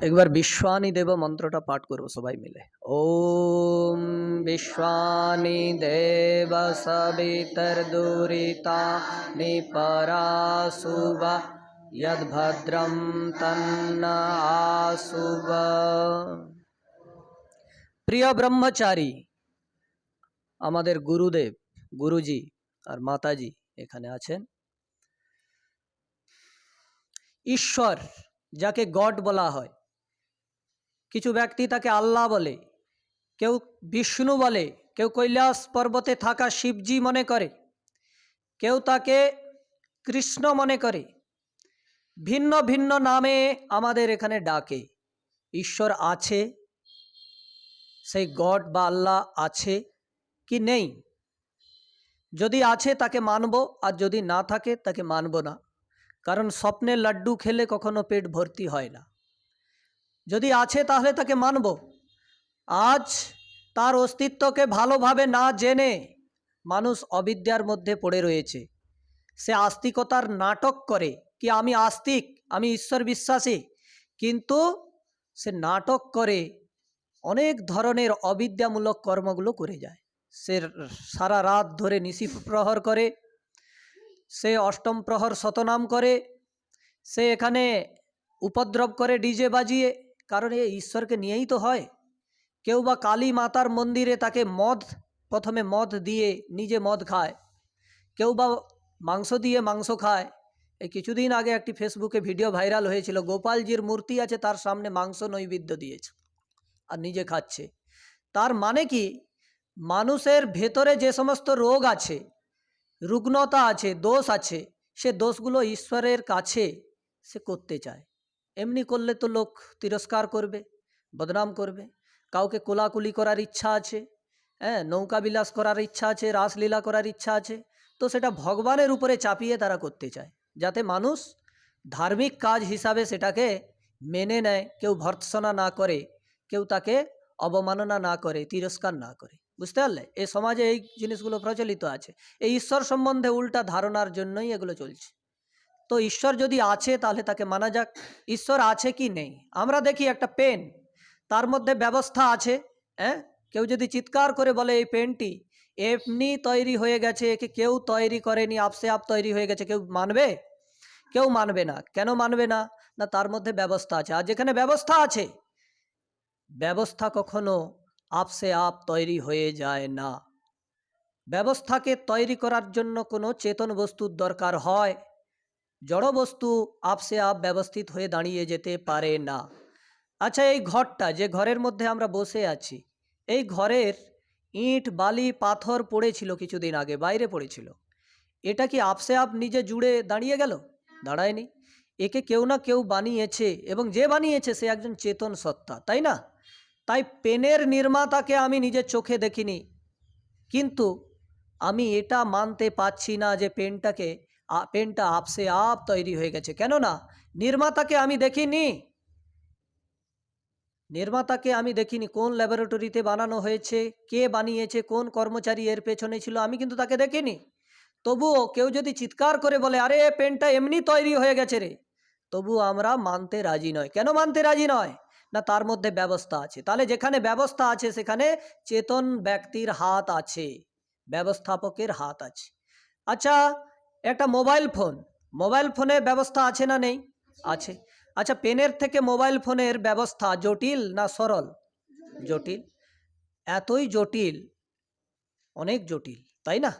একবার বিশ্বানি দেব মন্ত্রটা পাঠ করব সবাই মিলে। ওম বিশ্বানি দেব সবিতর্দুরিতা নিপরাসুবা যদ্ভদ্রম তন্ন আসুব প্রিয় ব্রহ্মচারী, আমাদের গুরুদেব, গুরুজি আর মাতাজি এখানে আছেন। ঈশ্বর, যাকে গড বলা হয় কিছু ব্যক্তি তাকে আল্লাহ বলে, কেউ বিষ্ণু বলে, কেউ কৈলাস পর্বতে থাকা শিবজি মনে করে, কেউ তাকে কৃষ্ণ মনে করে, ভিন্ন ভিন্ন নামে আমাদের এখানে ডাকে, ঈশ্বর আছে, সেই গড বা আল্লাহ আছে কি নেই? যদি আছে তাকে মানব, আর যদি না থাকে তাকে মানব না, কারণ স্বপ্নে লাড্ডু খেলে কখনো পেট ভর্তি হয় না। যদি আছে তাহলে তাকে মানব। আজ তার অস্তিত্বকে ভালোভাবে না জেনে মানুষ অবিদ্যার মধ্যে পড়ে রয়েছে। সে আস্তিকতার নাটক করে কি আমি আস্তিক, আমি ঈশ্বর বিশ্বাসী? কিন্তু সে নাটক করে অনেক ধরনের অবিদ্যামূলক কর্মগুলো করে যায়। সে সারা রাত ধরে নিশি প্রহর করে, সে অষ্টম প্রহর শতনাম করে, সে এখানে উপদ্রব করে ডিজে বাজিয়ে কারণ এ ঈশ্বরকে নিয়েই তো হয়। কেউ বা কালী মাতার মন্দিরে তাকে মদ, প্রথমে মদ দিয়ে নিজে মদ খায়। কেউ বা মাংস দিয়ে মাংস খায়। এই কিছুদিন আগে একটি ফেসবুকে ভিডিও ভাইরাল হয়েছিল, গোপালজির মূর্তি আছে, তার সামনে মাংস নৈবেদ্য দিয়েছে আর নিজে খাচ্ছে। তার মানে কি? মানুষের ভেতরে যে সমস্ত রোগ আছে রুগ্নতা আছে, দোষ আছে, সে দোষগুলো ঈশ্বরের কাছে সে করতে চায়। এমনি করলে তো লোক তিরস্কার করবে, বদনাম করবে। কাউকে কোলাকুলি করার ইচ্ছা আছে হ্যাঁ নৌকা বিলাস করার ইচ্ছা আছে, রাসলীলা করার ইচ্ছা আছে, তো সেটা ভগবানের উপরে চাপিয়ে তারা করতে চায়। যাতে মানুষ ধার্মিক কাজ হিসাবে সেটাকে মেনে নেয়, কেউ ভর্ৎসনা না করে, কেউ তাকে অবমাননা না করে, তিরস্কার না করে। বুঝতে পারলে? এই সমাজে এই জিনিসগুলো প্রচলিত আছে। এই ঈশ্বর সম্বন্ধে উল্টা ধারণার জন্যই এগুলো চলছে। তো ঈশ্বর যদি আছে, তাহলে তাকে মানা যাক। ঈশ্বর আছে কি নেই? আমরা দেখি একটা পেন, তার মধ্যে ব্যবস্থা আছে হ্যাঁ কেউ যদি চিৎকার করে বলে, এই পেনটি এমনি তৈরি হয়ে গেছে, একে কেউ তৈরি করেনি, আপসে আপ তৈরি হয়ে গেছে। কেউ মানবে? কেউ মানবে না। কেন মানবে না? না, তার মধ্যে ব্যবস্থা আছে। আর যেখানে ব্যবস্থা আছে, ব্যবস্থা কখনো আপসে আপ তৈরি হয়ে যায় না। ব্যবস্থাকে তৈরি করার জন্য কোনো চেতন বস্তুর দরকার হয়। জড় বস্তু আপসে আপ ব্যবস্থিত হয়ে দাঁড়িয়ে যেতে পারে না। আচ্ছা এই ঘরটা যে ঘরের মধ্যে আমরা বসে আছি, এই ঘরের ইট, বালি, পাথর পড়েছিল কিছুদিন আগে, বাইরে পড়েছিল। এটা কি আপসে আপ নিজে জুড়ে দাঁড়িয়ে গেল? দাঁড়ায়নি। একে কেউ না কেউ বানিয়েছে এবং যে বানিয়েছে সে একজন চেতন সত্তা, তাই না? তাই পেনের নির্মাতাকে আমি নিজের চোখে দেখিনি। কিন্তু আমি এটা মানতে পাচ্ছি না যে পেনটাকে পেনটা আপসে আপ তৈরি হয়ে গেছে। কেননা, নির্মাতাকে আমি দেখিনি। নির্মাতাকে আমি দেখিনি কোন ল্যাবরেটরিতে বানানো হয়েছে, কে বানিয়েছে, কোন কর্মচারী এর পেছনে ছিল, আমি কিন্তু তাকে দেখিনি। তবুও কেউ যদি চিৎকার করে বলে, আরে, পেনটা এমনি তৈরি হয়ে গেছে রে! তবু আমরা মানতে রাজি নয়। কেন মানতে রাজি নয়? না, তার মধ্যে ব্যবস্থা আছে। তাহলে যেখানে ব্যবস্থা আছে, সেখানে চেতন ব্যক্তির হাত আছে, ব্যবস্থাপকের হাত আছে। আচ্ছা একটা মোবাইল ফোন মোবাইল ফোনে ব্যবস্থা আছে না নেই? আছে। আচ্ছা পেনের থেকে মোবাইল ফোনের ব্যবস্থা জটিল না সরল? জটিল। এতই জটিল, অনেক জটিল, তাই না?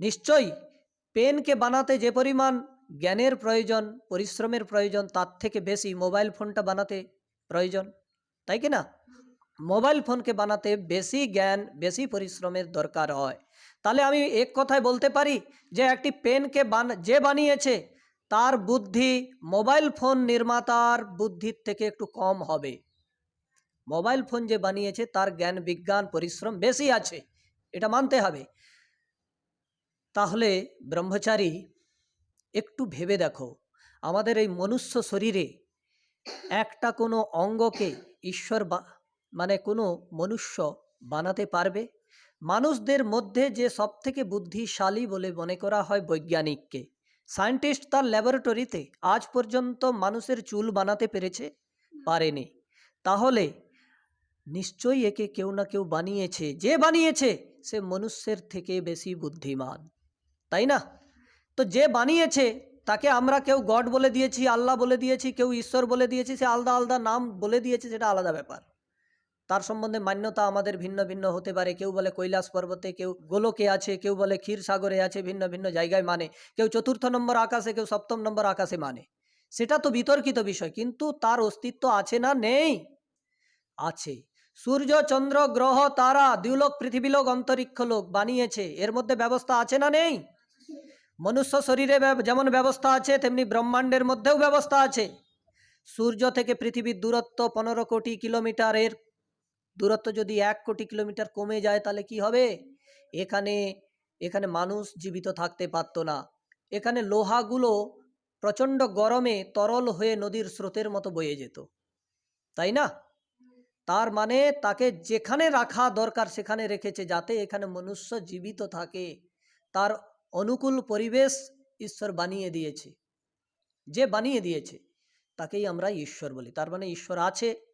নিশ্চয়ই পেনকে বানাতে যে পরিমাণ জ্ঞানের প্রয়োজন, পরিশ্রমের প্রয়োজন, তার থেকে বেশি মোবাইল ফোনটা বানাতে প্রয়োজন, তাই কি না? মোবাইল ফোনকে বানাতে বেশি জ্ঞান, বেশি পরিশ্রমের দরকার হয়। তাহলে আমি এক কথায় বলতে পারি যে একটি পেনকে বান, যে বানিয়েছে, তার বুদ্ধি মোবাইল ফোন নির্মাতার বুদ্ধির থেকে একটু কম হবে। মোবাইল ফোন যে বানিয়েছে, তার জ্ঞান, বিজ্ঞান, পরিশ্রম বেশি আছে, এটা মানতে হবে। তাহলে ব্রহ্মচারী, একটু ভেবে দেখো, আমাদের এই মনুষ্য শরীরে একটা কোনো অঙ্গকে ঈশ্বর বা মানে কোনো মনুষ্য বানাতে পারবে? মানুষদের মধ্যে যে সবথেকে বুদ্ধিশালী বলে মনে করা হয় বৈজ্ঞানিককে। সায়েন্টিস্ট তার ল্যাবরেটরিতে আজ পর্যন্ত মানুষের চুল বানাতে পেরেছে? পারেনি। তাহলে নিশ্চয়ই একে কেউ না কেউ বানিয়েছে। যে বানিয়েছে, সে মনুষ্যের থেকে বেশি বুদ্ধিমান। তাই না? তো যে বানিয়েছে, তাকে আমরা কেউ গড বলে দিয়েছি, আল্লাহ বলে দিয়েছি, কেউ ঈশ্বর বলে দিয়েছি, সে আলাদা আলাদা নাম বলে দিয়েছে, সেটা আলাদা ব্যাপার। তার সম্বন্ধে মান্যতা আমাদের ভিন্ন ভিন্ন হতে পারে। কেউ বলে কৈলাস পর্বতে, কেউ গোলকে আছে, কেউ বলে ক্ষীর সাগরে আছে, ভিন্ন ভিন্ন জায়গায় মানে। কেউ চতুর্থ নম্বর আকাশে, কেউ সপ্তম নম্বর আকাশে মানে। সেটা তো বিতর্কিত বিষয়, কিন্তু তার অস্তিত্ব আছে না? নেই। আছে। সূর্য, চন্দ্র, গ্রহ, তারা দ্যুলোক পৃথিবীলোক অন্তরিক্ষ লোক বানিয়েছে। এর মধ্যে ব্যবস্থা আছে না? নেই। মনুষ্য শরীরে যেমন ব্যবস্থা আছে, তেমনি ব্রহ্মাণ্ডের মধ্যেও ব্যবস্থা আছে। সূর্য থেকে পৃথিবীর দূরত্ব পনেরো কোটি কিলোমিটারের দূরত্ব যদি এক কোটি কিলোমিটার কমে যায় তাহলে কি হবে? এখানে এখানে মানুষ জীবিত থাকতে পারতো না। এখানে লোহাগুলো প্রচণ্ড গরমে তরল হয়ে নদীর স্রোতের মতো বয়ে যেত। তাই না? তার মানে তাকে যেখানে রাখা দরকার সেখানে রেখেছে যাতে এখানে মনুষ্য জীবিত থাকে। তার অনুকূল পরিবেশ ঈশ্বর বানিয়ে দিয়েছে। যে বানিয়ে দিয়েছে, তাকেই আমরা ঈশ্বর বলি। তার মানে ঈশ্বর আছে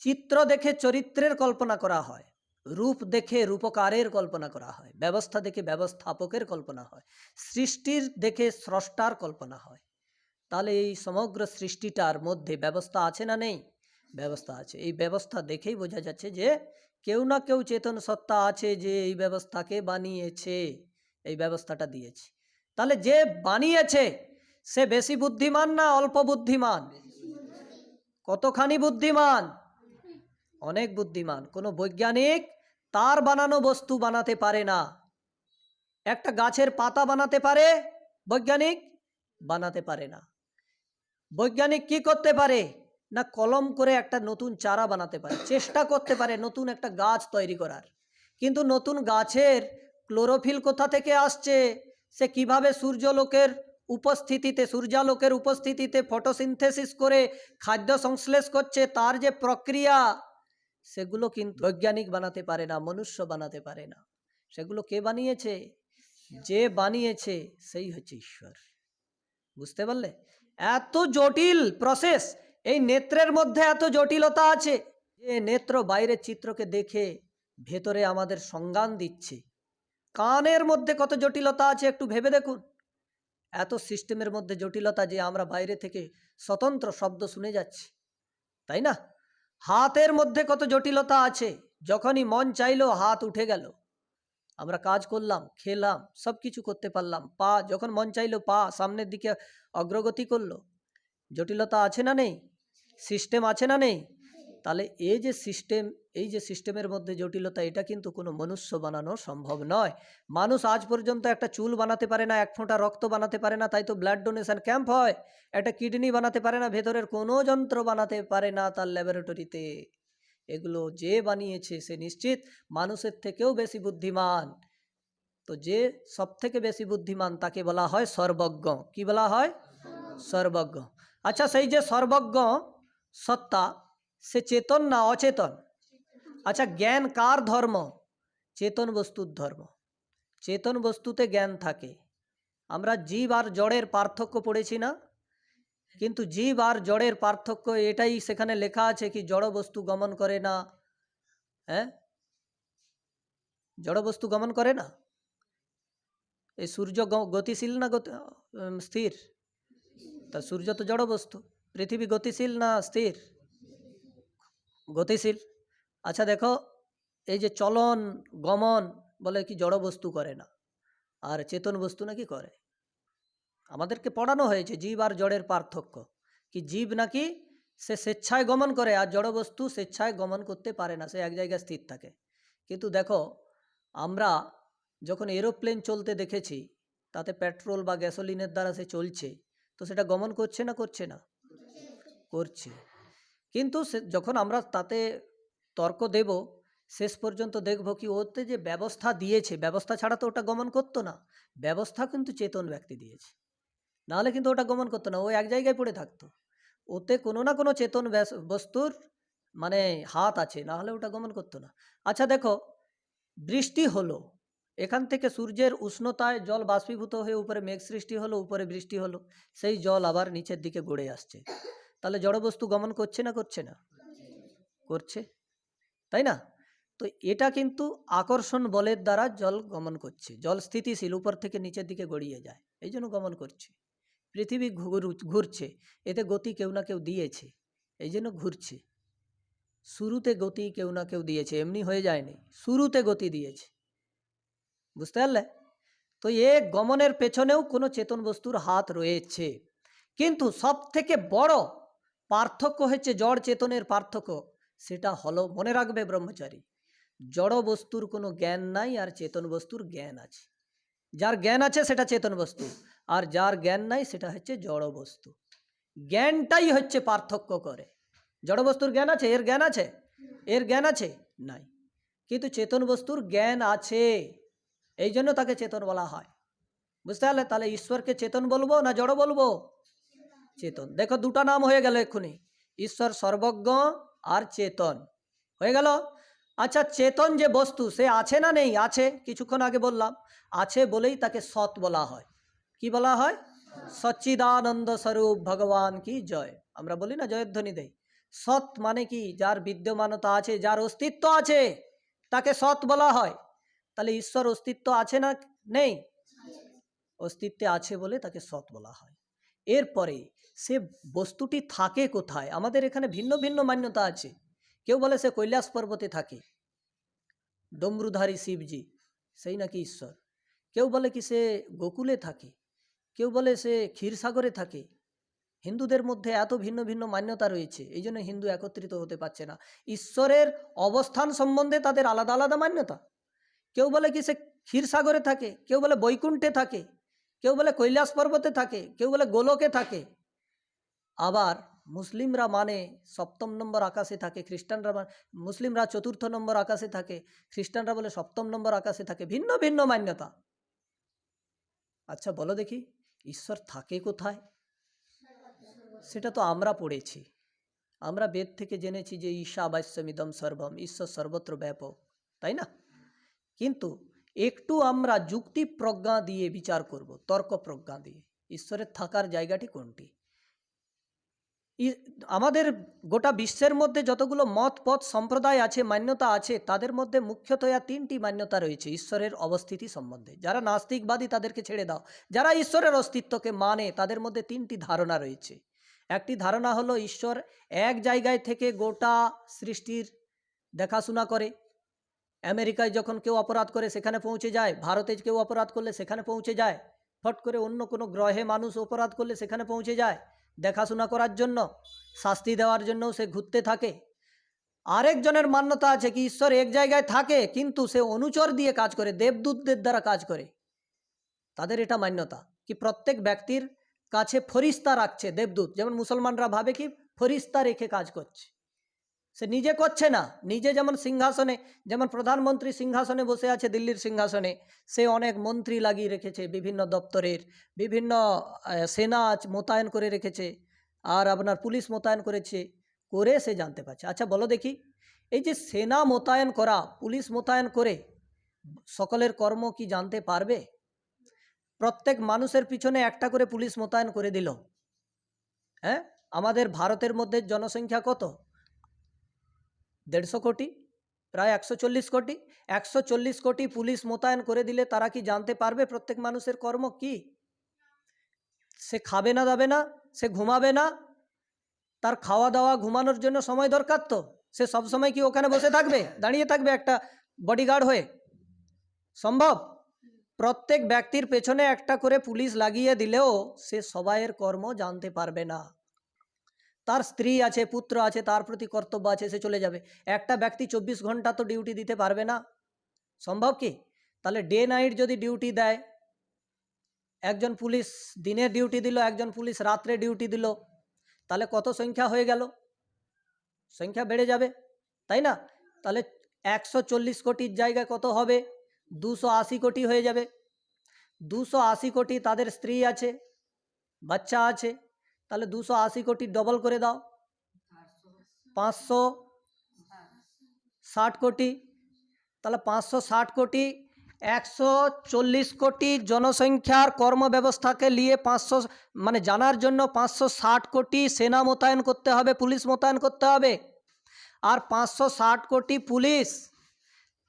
চিত্র দেখে চরিত্রের কল্পনা করা হয়, রূপ দেখে রূপকারের কল্পনা করা হয়, ব্যবস্থা দেখে ব্যবস্থাপকের কল্পনা হয়, সৃষ্টির দেখে স্রষ্টার কল্পনা হয়। তাহলে এই সমগ্র সৃষ্টিটার মধ্যে ব্যবস্থা আছে না নেই? ব্যবস্থা আছে। এই ব্যবস্থা দেখেই বোঝা যাচ্ছে যে কেউ না কেউ চেতন সত্তা আছে যে এই ব্যবস্থাকে বানিয়েছে, এই ব্যবস্থাটা দিয়েছে। তাহলে যে বানিয়েছে, সে বেশি বুদ্ধিমান না অল্প বুদ্ধিমান? কতখানি বুদ্ধিমান? অনেক বুদ্ধিমান, কোনো বৈজ্ঞানিক তার বানানো বস্তু বানাতে পারে না। একটা গাছের পাতা বানাতে পারে, বৈজ্ঞানিক বানাতে পারে না। বৈজ্ঞানিক কি করতে পারে? না কলম করে একটা নতুন চারা বানাতে পারে, চেষ্টা করতে পারে নতুন একটা গাছ তৈরি করার। কিন্তু নতুন গাছের ক্লোরোফিল কোথা থেকে আসছে? সে কীভাবে সূর্যলোকের উপস্থিতিতে, সূর্যালোকের উপস্থিতিতে ফটোসিনথেসিস করে খাদ্য সংশ্লেষ করছে? তার যে প্রক্রিয়া সেগুলো কিন্তু বৈজ্ঞানিক বানাতে পারে না, মনুষ্য বানাতে পারে না। সেগুলো কে বানিয়েছে? যে বানিয়েছে, সেই হচ্ছে ঈশ্বর। বুঝতে পারলে? এত জটিল প্রসেস এই নেত্রের মধ্যে এত জটিলতা আছে, যে নেত্র বাইরের চিত্রকে দেখে ভেতরে আমাদের সংজ্ঞান দিচ্ছে। কানের মধ্যে কত জটিলতা আছে একটু ভেবে দেখুন। এত সিস্টেমের মধ্যে জটিলতা যে আমরা বাইরে থেকে স্বতন্ত্র শব্দ শুনে যাচ্ছি। তাই না? হাতের মধ্যে কত জটিলতা আছে, যখনই মন চাইলো হাত উঠে গেল। আমরা কাজ করলাম, খেলাম সব কিছু করতে পারলাম। পা, যখন মন চাইলো পা সামনের দিকে অগ্রগতি করল। জটিলতা আছে না নেই? সিস্টেম আছে না নেই? তাহলে এই যে সিস্টেম এই যে সিস্টেমের মধ্যে জটিলতা, এটা কিন্তু কোনো মনুষ্য বানানো সম্ভব নয়। মানুষ আজ পর্যন্ত একটা চুল বানাতে পারে না, এক ফোঁটা রক্ত বানাতে পারে না, তাই তো ব্লাড ডোনেশন ক্যাম্প হয়। একটা কিডনি বানাতে পারে না, ভেতরের কোনো যন্ত্র বানাতে পারে না তার ল্যাবরেটরিতে এগুলো যে বানিয়েছে সে নিশ্চিত মানুষের থেকেও বেশি বুদ্ধিমান। তো যে সব থেকে বেশি বুদ্ধিমান তাকে বলা হয় সর্বজ্ঞ। কি বলা হয়? সর্বজ্ঞ। আচ্ছা সেই যে সর্বজ্ঞ সত্তা সে চেতন না অচেতন? আচ্ছা জ্ঞান কার ধর্ম? চেতন বস্তুর ধর্ম। চেতন বস্তুতে জ্ঞান থাকে। আমরা জীব আর জড়ের পার্থক্য পড়েছি না? কিন্তু জীব আর জড়ের পার্থক্য এটাই সেখানে লেখা আছে কি জড় বস্তু গমন করে না। হ্যাঁ? জড় বস্তু গমন করে না? এই সূর্য গতিশীল না স্থির? তা সূর্য তো জড় বস্তু। পৃথিবী গতিশীল না স্থির? গতিশীল। আচ্ছা দেখো, এই যে চলন, গমন বলে কি জড় বস্তু করে না? আর চেতন বস্তু নাকি করে? আমাদেরকে পড়ানো হয়েছে জীব আর জড়ের পার্থক্য। কি জীব নাকি সে স্বেচ্ছায় গমন করে আর জড় বস্তু স্বেচ্ছায় গমন করতে পারে না, সে এক জায়গায় স্থির থাকে। কিন্তু দেখো, আমরা যখন এরোপ্লেন চলতে দেখেছি, তাতে পেট্রোল বা গ্যাসোলিনের দ্বারা সে চলছে, তো সেটা গমন করছে না করছে না? করছে। কিন্তু যখন আমরা তাতে তর্ক দেব, শেষ পর্যন্ত দেখব কি ওতে যে ব্যবস্থা দিয়েছে, ব্যবস্থা ছাড়া তো ওটা গমন করতো না। ব্যবস্থা কিন্তু চেতন ব্যক্তি দিয়েছে। নাহলে কিন্তু ওটা গমন করতো না, ও এক জায়গায় পড়ে থাকতো। ওতে কোনো না কোনো চেতন বস্তুর মানে হাত আছে না হলে ওটা গমন করতো না। আচ্ছা দেখো, বৃষ্টি হলো, এখান থেকে সূর্যের উষ্ণতায় জল বাষ্পীভূত হয়ে উপরে মেঘ সৃষ্টি হলো, উপরে বৃষ্টি হলো, সেই জল আবার নিচের দিকে গড়ে আসছে। তাহলে জড়বস্তু গমন করছে না করছে না? করছে। তাই না? তো এটা কিন্তু আকর্ষণ বলের দ্বারা জল গমন করছে। জল স্থিতিশীল, উপর থেকে নিচের দিকে গড়িয়ে যায়। এই জন্য গমন করছে। পৃথিবী ঘুরছে। এতে গতি কেউ না কেউ দিয়েছে। এই জন্য ঘুরছে। শুরুতে গতি কেউ না কেউ দিয়েছে। এমনি হয়ে যায়নি। শুরুতে গতি দিয়েছে। বুঝতে পারলে? তো এ গমনের পেছনেও কোনো চেতন বস্তুর হাত রয়েছে। কিন্তু সব থেকে বড় পার্থক্য হচ্ছে জড় চেতনের পার্থক্য। সেটা হলো, মনে রাখবে ব্রহ্মচারী, জড় বস্তুর কোনো জ্ঞান নাই আর চেতন বস্তুর জ্ঞান আছে। যার জ্ঞান আছে সেটা চেতন বস্তু, আর যার জ্ঞান নাই সেটা হচ্ছে জড় বস্তু। জ্ঞানটাই হচ্ছে পার্থক্য করে। জড় বস্তুর জ্ঞান আছে, এর জ্ঞান আছে? এর জ্ঞান আছে? নাই। কিন্তু চেতন বস্তুর জ্ঞান আছে, এই জন্য তাকে চেতন বলা হয়। বুঝতে পারলে? তাহলে ঈশ্বরকে চেতন বলব না জড় বলব? চেতন। দেখো, দুটা নাম হয়ে গেল এক্ষুনি। ঈশ্বর সর্বজ্ঞ আর চেতন। হয়ে গেল? আচ্ছা চেতন যে বস্তু, সে আছে না নেই? আছে, কিছুক্ষণ আগে বললাম। আছে বলেই তাকে সৎ বলা হয়। কি বলা হয়? সচ্চিদানন্দ স্বরূপ ভগবান কি জয়? আমরা বলি না জয়ধ্বনি দেই। সৎ মানে কি? যার বিদ্যমানতা আছে, যার অস্তিত্ব আছে, তাকে সৎ বলা হয়। তাহলে ঈশ্বর অস্তিত্ব আছে না নেই? অস্তিত্বে আছে বলে তাকে সৎ বলা হয়। এরপরে সে বস্তুটি থাকে কোথায়? আমাদের এখানে ভিন্ন ভিন্ন মান্যতা আছে। কেউ বলে সে কৈলাস পর্বতে থাকে। ডমরুধারী শিবজি, সেই নাকি ঈশ্বর। কেউ বলে কি সে গোকুলে থাকে। কেউ বলে সে ক্ষীরসাগরে থাকে। হিন্দুদের মধ্যে এত ভিন্ন ভিন্ন মান্যতা রয়েছে, এই জন্য হিন্দু একত্রিত হতে পারছে না। ঈশ্বরের অবস্থান সম্বন্ধে তাদের আলাদা আলাদা মান্যতা। কেউ বলে কি সে ক্ষীরসাগরে থাকে, কেউ বলে বৈকুণ্ঠে থাকে। কেউ বলে কৈলাস পর্বতে থাকে, কেউ বলে গোলকে থাকে। আবার মুসলিমরা মানে সপ্তম নম্বর আকাশে থাকে, খ্রিস্টানরা মানে মুসলিমরা চতুর্থ নম্বর আকাশে থাকে, খ্রিস্টানরা বলে সপ্তম নম্বর আকাশে থাকে, ভিন্ন ভিন্ন মান্যতা। আচ্ছা বলো দেখি, ঈশ্বর থাকে কোথায়? সেটা তো আমরা পড়েছি। আমরা বেদ থেকে জেনেছি যে ঈশা বাস্যমিদম সর্বম, ঈশ্বর সর্বত্র ব্যাপক, তাই না? কিন্তু একটু আমরা যুক্তি প্রজ্ঞা দিয়ে বিচার করব, তর্ক প্রজ্ঞা দিয়ে। ঈশ্বরের থাকার জায়গাটি কোনটি? আমাদের গোটা বিশ্বের মধ্যে যতগুলো মত, পথ, সম্প্রদায় আছে, মান্যতা আছে, তাদের মধ্যে মুখ্যতয়া তিনটি মান্যতা রয়েছে, ঈশ্বরের অবস্থিতি সম্বন্ধে। যারা নাস্তিকবাদী, তাদেরকে ছেড়ে দাও। যারা ঈশ্বরের অস্তিত্বকে মানে তাদের মধ্যে তিনটি ধারণা রয়েছে। একটি ধারণা হলো, ঈশ্বর এক জায়গায় থেকে গোটা সৃষ্টির দেখাশোনা করে আমেরিকায় যখন কেউ অপরাধ করে, সেখানে পৌঁছে যায়। ভারতে কেউ অপরাধ করলে, সেখানে পৌঁছে যায়। ফট করে অন্য কোনো গ্রহে মানুষ অপরাধ করলে, সেখানে পৌঁছে যায়। দেখাশোনা করার জন্য, শাস্তি দেওয়ার জন্যও সে ঘুরতে থাকে। আরেকজনের মান্যতা আছে কি, ঈশ্বর এক জায়গায় থাকে, কিন্তু সে অনুচর দিয়ে কাজ করে, দেবদূতদের দ্বারা কাজ করে। তাদের এটা মান্যতা কি, প্রত্যেক ব্যক্তির কাছে ফরিস্তা রাখছে দেবদূত। যেমন মুসলমানরা ভাবে কি, ফরিস্তা রেখে কাজ করছে। সে নিজে করছে না। নিজে যেমন সিংহাসনে, যেমন প্রধানমন্ত্রী সিংহাসনে বসে আছে দিল্লির সিংহাসনে, সে অনেক মন্ত্রী লাগিয়ে রেখেছে বিভিন্ন দপ্তরের, বিভিন্ন সেনা মোতায়েন করে রেখেছে, আর আপনার পুলিশ মোতায়েন করেছে, করে সে জানতে পারছে। আচ্ছা বলো দেখি, এই যে সেনা মোতায়েন করা, পুলিশ মোতায়েন করে, সকলের কর্ম কি জানতে পারবে? প্রত্যেক মানুষের পিছনে একটা করে পুলিশ মোতায়েন করে দিল। হ্যাঁ? আমাদের ভারতের মধ্যে জনসংখ্যা কত? দেড়শো কোটি, প্রায় একশো চল্লিশ কোটি, একশো চল্লিশ কোটি পুলিশ মোতায়েন করে দিলে তারা কি জানতে পারবে প্রত্যেক মানুষের কর্ম কি? সে খাবে না, দাবে না, সে ঘুমাবে না, তার খাওয়া দাওয়া ঘুমানোর জন্য সময় দরকার তো, সে সব সময় কি ওখানে বসে থাকবে, দাঁড়িয়ে থাকবে একটা বডিগার্ড হয়ে? সম্ভব? প্রত্যেক ব্যক্তির পেছনে একটা করে পুলিশ লাগিয়ে দিলেও সে সবাইয়ের কর্ম জানতে পারবে না। তার স্ত্রী আছে, পুত্র আছে, তার প্রতি কর্তব্য আছে, সে চলে যাবে। একটা ব্যক্তি চব্বিশ ঘণ্টা তো ডিউটি দিতে পারবে না। সম্ভব কি? তাহলে ডে নাইট যদি ডিউটি দেয়, একজন পুলিশ দিনের ডিউটি দিল, একজন পুলিশ রাত্রে ডিউটি দিল, তাহলে কত সংখ্যা হয়ে গেল? সংখ্যা বেড়ে যাবে, তাই না? তাহলে একশো চল্লিশ কোটির জায়গায় কত হবে? দুশো আশি কোটি হয়ে যাবে। দুশো আশি কোটি তাদের স্ত্রী আছে, বাচ্চা আছে। তাহলে দুশো আশি কোটি ডবল করে দাও। পাঁচশো ষাট কোটি। তাহলে পাঁচশো ষাট কোটি, একশো চল্লিশ কোটি জনসংখ্যার কর্মব্যবস্থাকে নিয়ে পাঁচশো মানে জানার জন্য পাঁচশো ষাট কোটি সেনা মোতায়েন করতে হবে, পুলিশ মোতায়েন করতে হবে। আর পাঁচশো ষাট কোটি পুলিশ,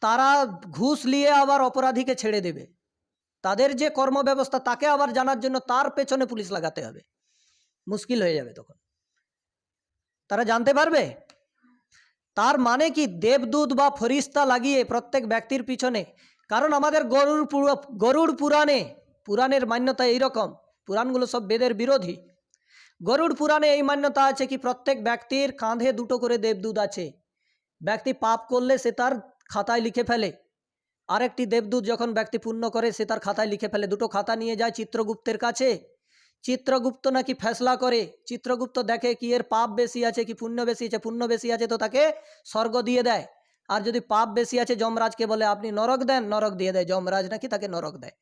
তারা ঘুষ নিয়ে আবার অপরাধীকে ছেড়ে দেবে। তাদের যে কর্মব্যবস্থা, তাকে আবার জানার জন্য তার পেছনে পুলিশ লাগাতে হবে। মুশকিল হয়ে যাবে তখন। তারা জানতে পারবে? তার মানে কি দেবদূত বা ফরিস্তা লাগিয়ে প্রত্যেক ব্যক্তির পিছনে? কারণ আমাদের গরুর গরুড় পুরাণে, পুরাণের মান্যতা এইরকম, পুরাণগুলো সব বেদের বিরোধী। গরুড় পুরাণে এই মান্যতা আছে কি প্রত্যেক ব্যক্তির কাঁধে দুটো করে দেবদূত আছে। ব্যক্তি পাপ করলে সে তার খাতায় লিখে ফেলে। আরেকটি দেবদূত যখন ব্যক্তি পূর্ণ করে, সে তার খাতায় লিখে ফেলে। দুটো খাতা নিয়ে যায় চিত্রগুপ্তের কাছে। চিত্রগুপ্ত নাকি ফেসলা করে? চিত্রগুপ্ত দেখে কি এর পাপ বেশি আছে, কি পুণ্য বেশি আছে? পুণ্য বেশি আছে তো তাকে স্বর্গ দিয়ে দেয়। আর যদি পাপ বেশি আছে, যমরাজকে বলে, আপনি নরক দেন? নরক দিয়ে দেয়। যমরাজ নাকি তাকে নরক দেয়।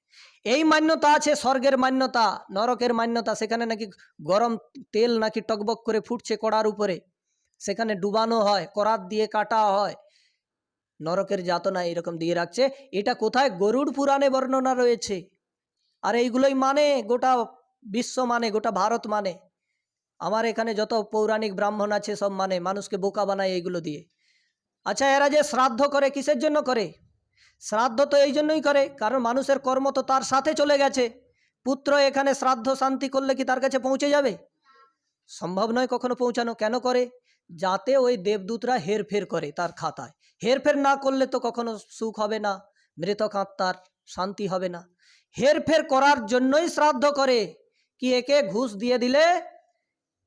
এই মান্যতা আছে, স্বর্গের মান্যতা। নরকের মান্যতা। সেখানে নাকি গরম তেল নাকি টকবক করে ফুটছে কড়ার উপরে। সেখানে ডুবানো হয়, করাত দিয়ে কাটা হয়। নরকের যাতনা এরকম দিয়ে রাখছে। এটা কোথায়? গরুড় পুরাণে বর্ণনা রয়েছে। আর এইগুলোই মানে গোটা বিশ্ব মানে গোটা ভারত মানে। আমার এখানে যত পৌরাণিক ব্রাহ্মণ আছে সব মানে মানুষকে বোকা বানায় এইগুলো দিয়ে। আচ্ছা এরা যে শ্রাদ্ধ করে, কিসের জন্য করে? শ্রাদ্ধ তো এই জন্যই করে, কারণ মানুষের কর্ম তো তার সাথে চলে গেছে। পুত্র এখানে শ্রাদ্ধ শান্তি করলে কি তার কাছে পৌঁছে যাবে? সম্ভব নয় কখনো পৌঁছানো। কেন করে? যাতে ওই দেবদূতরা হেরফের করে তার খাতায়। হেরফের না করলে তো কখনো সুখ হবে না, মৃতক আত্মার শান্তি হবে না। হেরফের করার জন্যই শ্রাদ্ধ করে। কি একে? ঘুষ দিয়ে দিলে?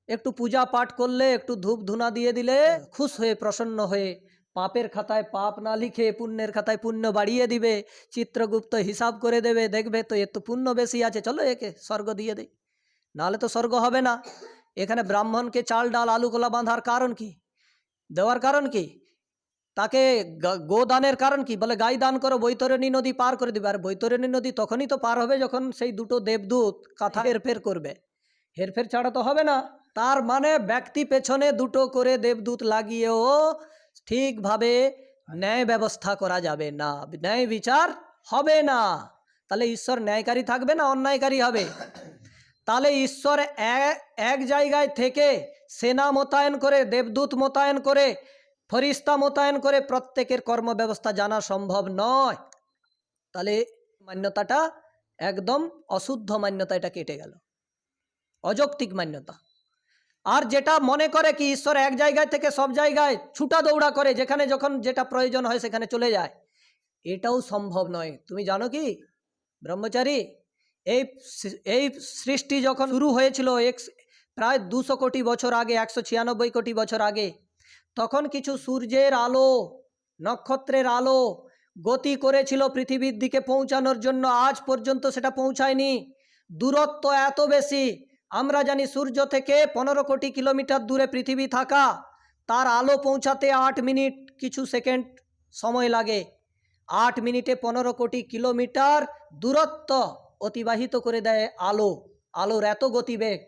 একটু পূজা পাঠ করলে, একটু ধূপ ধুনা দিয়ে দিলে, খুশ হয়ে, প্রসন্ন হয়ে, পাপের খাতায় পাপ না লিখে, পুণ্যের খাতায় পুণ্য বাড়িয়ে দিবে, চিত্রগুপ্ত হিসাব করে দেবে, দেখবে তো এর তো পুণ্য বেশি আছে, চলো একে, স্বর্গ দিয়ে দেই। নাহলে তো স্বর্গ হবে না। এখানে ব্রাহ্মণকে চাল, ডাল, আলু কলা বাঁধার কারণ কি? দেওয়ার কারণ কি? তাকে গা- গোদানের কারণ কি? বলে গাই দান করো বৈতরণী নদী পার করে দিবে। আর বৈতরণী নদী তখনই তো পার হবে যখন সেই দুটো দেবদূত কথা হেরফের করবে। হেরফের ছাড়া তো হবে না। তার মানে ব্যক্তি পেছনে দুটো করে দেবদূত লাগিয়েও ঠিকভাবে ন্যায় ব্যবস্থা করা যাবে না। ন্যায় বিচার হবে না। তাহলে ঈশ্বর ন্যায়কারী থাকবে না অন্যায়কারী হবে? তাহলে ঈশ্বর এক জায়গায় থেকে সেনা মোতায়েন করে দেবদূত মোতায়েন করে ফরিস্তা মোতায়েন করে প্রত্যেকের কর্মব্যবস্থা জানা সম্ভব নয়। তাহলে মান্যতাটা একদম অশুদ্ধ মান্যতা, এটা কেটে গেল। অযৌক্তিক মান্যতা। আর যেটা মনে করে কি ঈশ্বর এক জায়গায় থেকে সব জায়গায় ছুটা দৌড়া করে, যেখানে যখন যেটা প্রয়োজন হয় সেখানে চলে যায়, এটাও সম্ভব নয়। তুমি জানো কি? ব্রহ্মচারী, এই এই সৃষ্টি যখন শুরু হয়েছিল এক প্রায় দুশো কোটি বছর আগে, একশো ছিয়ানব্বই কোটি বছর আগে তখন কিছু সূর্যের আলো, নক্ষত্রের আলো গতি করেছিল পৃথিবীর দিকে পৌঁছানোর জন্য। আজ পর্যন্ত সেটা পৌঁছায়নি। দূরত্ব এত বেশি, আমরা জানি সূর্য থেকে পনেরো কোটি কিলোমিটার দূরে পৃথিবী থাকা। তার আলো পৌঁছাতে আট মিনিট কিছু সেকেন্ড সময় লাগে। আট মিনিটে পনেরো কোটি কিলোমিটার দূরত্ব অতিবাহিত করে দেয় আলো। আলোর এত গতিবেগ।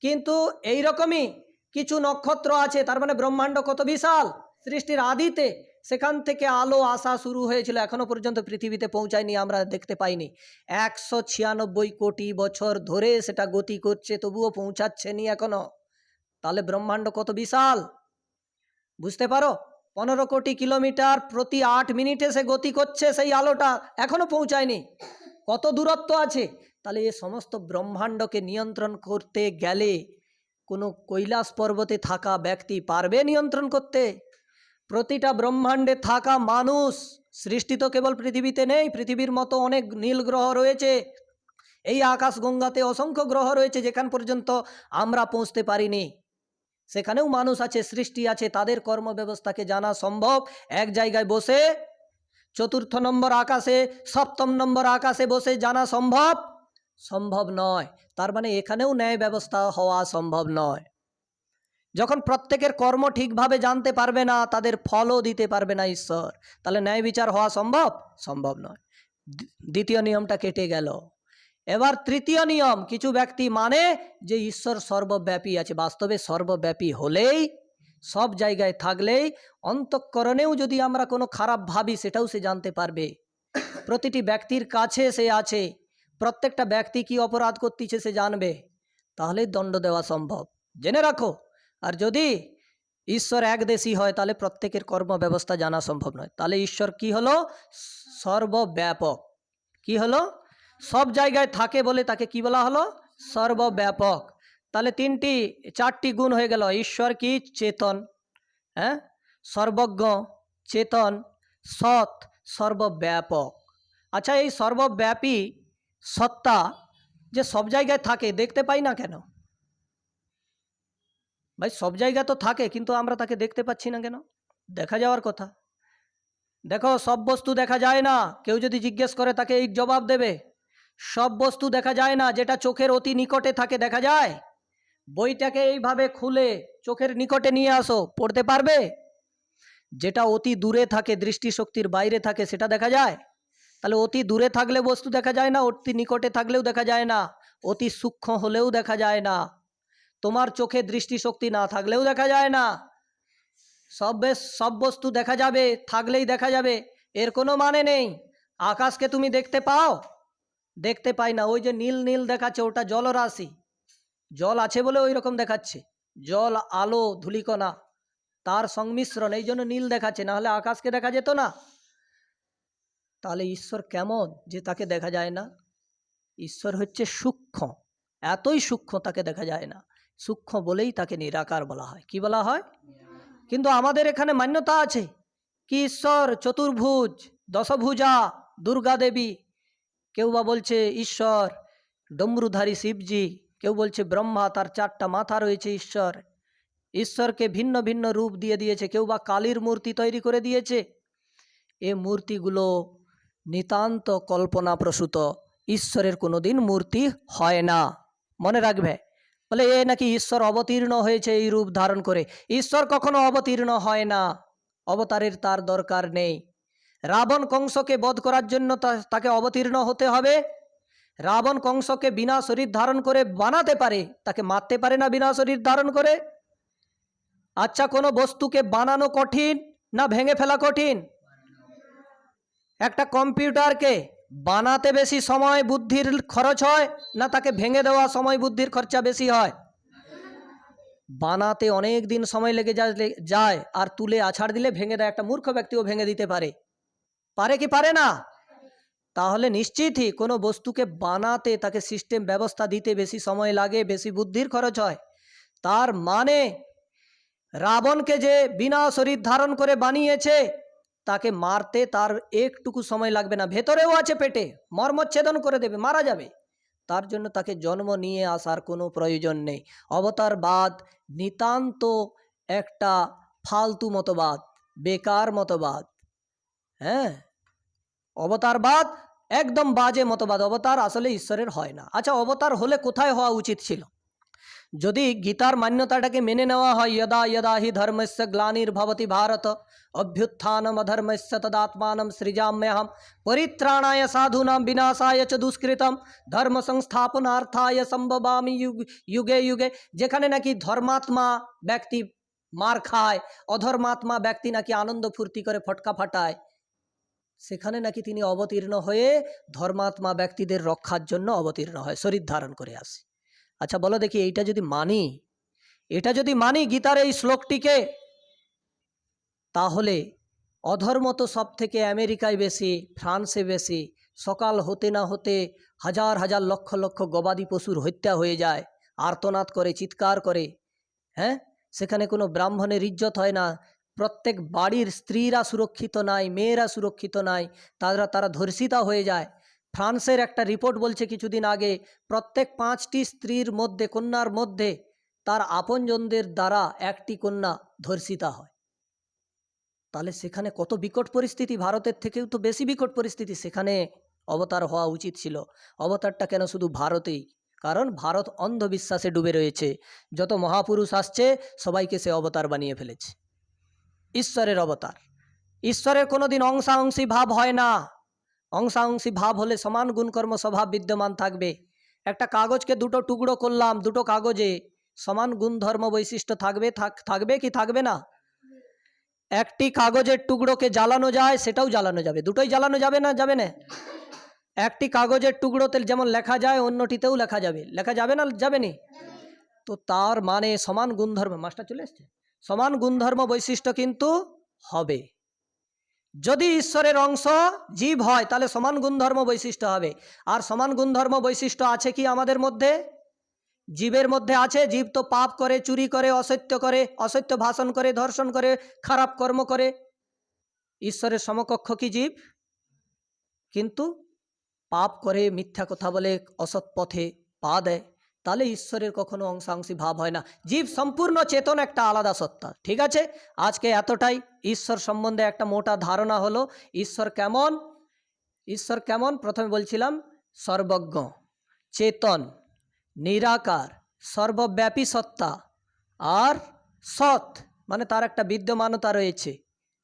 কিন্তু এই রকমই কিছু নক্ষত্র আছে, তার মানে ব্রহ্মাণ্ড কত বিশাল? সৃষ্টির আদিতে সেখান থেকে আলো আসা শুরু হয়েছিল, এখনও পর্যন্ত পৃথিবীতে পৌঁছায়নি, আমরা দেখতে পাইনি। একশো ছিয়ানব্বই কোটি বছর ধরে সেটা গতি করছে, তবুও পৌঁছাচ্ছে নি এখনও। তাহলে ব্রহ্মাণ্ড কত বিশাল? বুঝতে পারো? পনেরো কোটি কিলোমিটার প্রতি আট মিনিটে সে গতি করছে, সেই আলোটা এখনও পৌঁছায়নি। কত দূরত্ব আছে? তাহলে এ সমস্ত ব্রহ্মাণ্ডকে নিয়ন্ত্রণ করতে গেলে কোনো কৈলাস পর্বতে থাকা ব্যক্তি পারবে নিয়ন্ত্রণ করতে? প্রতিটা ব্রহ্মাণ্ডে থাকা মানুষ সৃষ্টি তো কেবল পৃথিবীতে নেই, পৃথিবীর মতো অনেক নীল গ্রহ রয়েছে। এই আকাশ গঙ্গাতে অসংখ্য গ্রহ রয়েছে যেখান পর্যন্ত আমরা পৌঁছতে পারিনি। সেখানেও মানুষ আছে, সৃষ্টি আছে, তাদের কর্মব্যবস্থাকে জানা সম্ভব। এক জায়গায় বসে চতুর্থ নম্বর আকাশে, সপ্তম নম্বর আকাশে বসে জানা সম্ভব। সম্ভব নয়। তার মানে এখানেও ন্যায় ব্যবস্থা হওয়া সম্ভব নয়। যখন প্রত্যেকের কর্ম ঠিকভাবে জানতে পারবে না, তাদের ফলও দিতে পারবে না ঈশ্বর। তাহলে ন্যায় বিচার হওয়া সম্ভব? সম্ভব নয়। দ্বিতীয় নিয়মটা কেটে গেল। এবার তৃতীয় নিয়ম, কিছু ব্যক্তি মানে যে ঈশ্বর সর্বব্যাপী আছে। বাস্তবে সর্বব্যাপী হলেই, সব জায়গায় থাকলেই, অন্তঃকরণেও যদি আমরা কোনো খারাপ ভাবি, সেটাও সে জানতে পারবে। প্রতিটি ব্যক্তির কাছে সে আছে। প্রত্যেকটা ব্যক্তি কি অপরাধ করতেছে সে জানবে। তাহলেই দণ্ড দেওয়া সম্ভব। জেনে রাখো। আর যদি ঈশ্বর এক দেশই হয়, তাহলে প্রত্যেকের কর্ম ব্যবস্থা জানা সম্ভব নয়। তাহলে ঈশ্বর কি হলো? সর্বব্যাপক। কি হলো? সব জায়গায় থাকে বলে তাকে কি বলা হলো? সর্বব্যাপক। তাহলে তিনটি, চারটি গুণ হয়ে গেল। ঈশ্বর কি? চেতন। হ্যাঁ? সর্বজ্ঞ, চেতন, সৎ, সর্বব্যাপক। আচ্ছা এই সর্বব্যাপী সত্তা যে সব জায়গায় থাকে, দেখতে পাই না কেন? ভাই, সব জায়গায় তো থাকে, কিন্তু আমরা তাকে দেখতে পাচ্ছি না কেন? দেখা যাওয়ার কথা। দেখো, সব বস্তু দেখা যায় না। কেউ যদি জিজ্ঞেস করে, তাকে এই জবাব দেবে। সব বস্তু দেখা যায় না, যেটা চোখের অতি নিকটে থাকে, দেখা যায়। বইটাকে এইভাবে খুলে চোখের নিকটে নিয়ে আসো, পড়তে পারবে? যেটা অতি দূরে থাকে, দৃষ্টিশক্তির বাইরে থাকে, সেটা দেখা যায়। তাহলে অতি দূরে থাকলে বস্তু দেখা যায় না, অতি নিকটে থাকলেও দেখা যায় না, অতি সূক্ষ্ম হলেও দেখা যায় না। তোমার চোখে দৃষ্টিশক্তি না থাকলেও দেখা যায় না। সব সব বস্তু দেখা যাবে, থাকলেই দেখা যাবে, এর কোনো মানে নেই। আকাশকে তুমি দেখতে পাও? দেখতে পাই না, ওই যে নীল নীল দেখাচ্ছে, ওটা জলরাশি। জল আছে বলে ওই রকম দেখাচ্ছে। জল, আলো, ধূলিকণা, তার সংমিশ্রণ, এই জন্য নীল দেখাচ্ছে, না হলে আকাশকে দেখা যেত না। তাহলে ঈশ্বর কেমন যে তাকে দেখা যায় না? ঈশ্বর হচ্ছে সূক্ষ্ম। এতই সূক্ষ্ম তাকে দেখা যায় না। সূক্ষ্ম বলেই তাকে নিরাকার বলা হয়। কি বলা হয়? কিন্তু আমাদের এখানে মান্যতা আছে। কি ঈশ্বর? চতুর্ভুজ দশভুজা দুর্গা দেবী। কেউ বা বলছে ঈশ্বর ডমরুধারী শিবজি। কেউ বলছে ব্রহ্মা তার চারটা মাথা রয়েছে ঈশ্বর। ঈশ্বরকে ভিন্ন ভিন্ন রূপ দিয়ে দিয়েছে। কেউ বা কালীর মূর্তি তৈরি করে দিয়েছে। এ মূর্তিগুলো নিতান্ত কল্পনাপ্রসূত। ঈশ্বরের কোনোদিন মূর্তি হয় না। মনে রাখবে, বলে, এ নাকি ঈশ্বর অবতীর্ণ হয়েছে এই রূপ ধারণ করে। ঈশ্বর কখনো অবতীর্ণ হয় না। অবতারের তার দরকার নেই। রাবণ কংসকে বধ করার জন্য তাকে অবতীর্ণ হতে হবে। রাবণ কংসকে বিনা শরীর ধারণ করে বানাতে পারে। তাকে মারতে পারে না বিনা শরীর ধারণ করে। আচ্ছা কোনো বস্তুকে বানানো কঠিন না ভেঙে ফেলা কঠিন? একটা কম্পিউটারকে বানাতে বেশি সময় বুদ্ধির খরচ হয় না তাকে ভেঙে দেওয়া সময় বুদ্ধির খরচা বেশি হয়? বানাতে অনেক দিন সময় লেগে যায় আর তুলে আছাড় দিলে ভেঙে দেয়। একটা মূর্খ ব্যক্তিও ভেঙে দিতে পারে। পারে কি পারে না? তাহলে নিশ্চিতই কোনো বস্তুকে বানাতে তাকে সিস্টেম ব্যবস্থা দিতে বেশি সময় লাগে, বেশি বুদ্ধির খরচ হয়। তার মানে রাবণকে যে বিনা শরীর ধারণ করে বানিয়েছে তাকে মারতে তার একটুকু সময় লাগবে না। ভেতরেও আছে পেটে। মর্মচ্ছেদন করে দেবে, মারা যাবে। তার জন্য তাকে জন্ম নিয়ে আসার কোনো প্রয়োজন নেই। অবতারবাদ নিতান্ত একটা ফালতু মতবাদ, বেকার মতবাদ। হ্যাঁ? অবতারবাদ একদম বাজে মতবাদ। অবতার আসলে ঈশ্বরের হয় না। আচ্ছা অবতার হলে কোথায় হওয়া উচিত ছিল? যদি গীতার মান্যতাটাকে মেনে নেওয়া হয় যদা যদা হি ধর্মস্য গ্লানির্ভবতি ভারত অভ্যুত্থানম অধর্মস্য তদাত্মানম সৃজাম্যহম পরিত্রাণায় সাধূনাম বিনাশায় চ দুষ্কৃতম ধর্ম সংস্থাপনার্থায় সম্ভবামি যুগ যুগে যুগে যেখানে নাকি ধর্মাত্মা ব্যক্তি মার খায় অধর্মাত্মা ব্যক্তি নাকি আনন্দ ফুর্তি করে ফটকা ফাটায় সেখানে নাকি তিনি অবতীর্ণ হয়ে ধর্মাত্মা ব্যক্তিদের রক্ষার জন্য অবতীর্ণ হয় শরীর ধারণ করে আসে আচ্ছা বলো দেখি, এইটা যদি মানি, এটা যদি মানি গীতার এই শ্লোকটিকে, তাহলে অধর্ম তো সব থেকে আমেরিকায় বেশি, ফ্রান্সে বেশি, সকাল হতে না হতে হাজার হাজার লক্ষ লক্ষ গবাদি পশুর হত্যা হয়ে যায়, আর্তনাদ করে, চিৎকার করে হ্যাঁ? সেখানে কোনো ব্রাহ্মণের ইজ্জত হয় না, প্রত্যেক বাড়ির স্ত্রীরা সুরক্ষিত নাই, মেয়েরা সুরক্ষিত নাই, তারা তারা ধর্ষিতা হয়ে যায় ফ্রান্সের একটা রিপোর্ট বলছে কিছুদিন আগে, প্রত্যেক পাঁচটি স্ত্রীর মধ্যে, কন্যার মধ্যে তার আপনজনদের দ্বারা একটি কন্যা ধর্ষিতা হয়। তাহলে সেখানে কত বিকট পরিস্থিতি? ভারতের থেকেও তো বেশি বিকট পরিস্থিতি। সেখানে অবতার হওয়া উচিত ছিল। অবতারটা কেন শুধু ভারতেই? কারণ ভারত অন্ধবিশ্বাসে ডুবে রয়েছে। যত মহাপুরুষ আসছে, সবাইকে সে অবতার বানিয়ে ফেলেছে। ঈশ্বরের অবতার। ঈশ্বরের কোনো দিন অংশাংশী ভাব হয় না। অংশাংশী ভাব হলে সমান গুণকর্ম স্বভাব বিদ্যমান থাকবে। একটা কাগজকে দুটো টুকরো করলাম, দুটো কাগজে সমান গুণধর্ম বৈশিষ্ট্য থাকবে, থাক- থাকবে কি থাকবে না? একটি কাগজের টুকরোকে জ্বালানো যায়, সেটাও জ্বালানো যাবে। দুটোই জ্বালানো যাবে না যাবে না? একটি কাগজের টুকরোতে যেমন লেখা যায়, অন্যটিতেও লেখা যাবে। লেখা যাবে না, যাবে নি? তো তার মানে সমান গুণধর্ম, মাস্টার চলে এসছে। সমান গুণধর্ম বৈশিষ্ট্য কিন্তু হবে। যদি ঈশ্বরের অংশ জীব হয়, তাহলে সমান গুণধর্ম বৈশিষ্ট্য হবে। আর সমান গুণধর্ম বৈশিষ্ট্য আছে কি আমাদের মধ্যে? জীবের মধ্যে আছে, জীব তো পাপ করে, চুরি করে, অসত্য করে, অসত্য ভাষণ করে, ধর্ষণ করে, খারাপ কর্ম করে। ঈশ্বরের সমকক্ষ কি জীব? কিন্তু পাপ করে, মিথ্যা কথা বলে, অসৎ পথে পা দেয়। তাহলে ঈশ্বরের কখনো অংশাংশী ভাব হয় না। জীব সম্পূর্ণ চেতন একটা আলাদা সত্তা। ঠিক আছে? আজকে এতটাই। ঈশ্বর সম্বন্ধে একটা মোটা ধারণা হলো, ঈশ্বর কেমন? ঈশ্বর কেমন? প্রথমে বলছিলাম, সর্বজ্ঞ, চেতন, নিরাকার, সর্বব্যাপী সত্তা আর সৎ মানে তার একটা বিদ্যমানতা রয়েছে।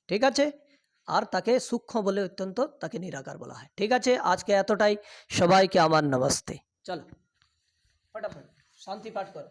ঠিক আছে? আর তাকে সূক্ষ্ম বলে অত্যন্ত তাকে নিরাকার বলা হয়। ঠিক আছে? আজকে এতটাই। সবাইকে আমার নমস্তে। চলো। ফটাফট শান্তি পাঠ করো।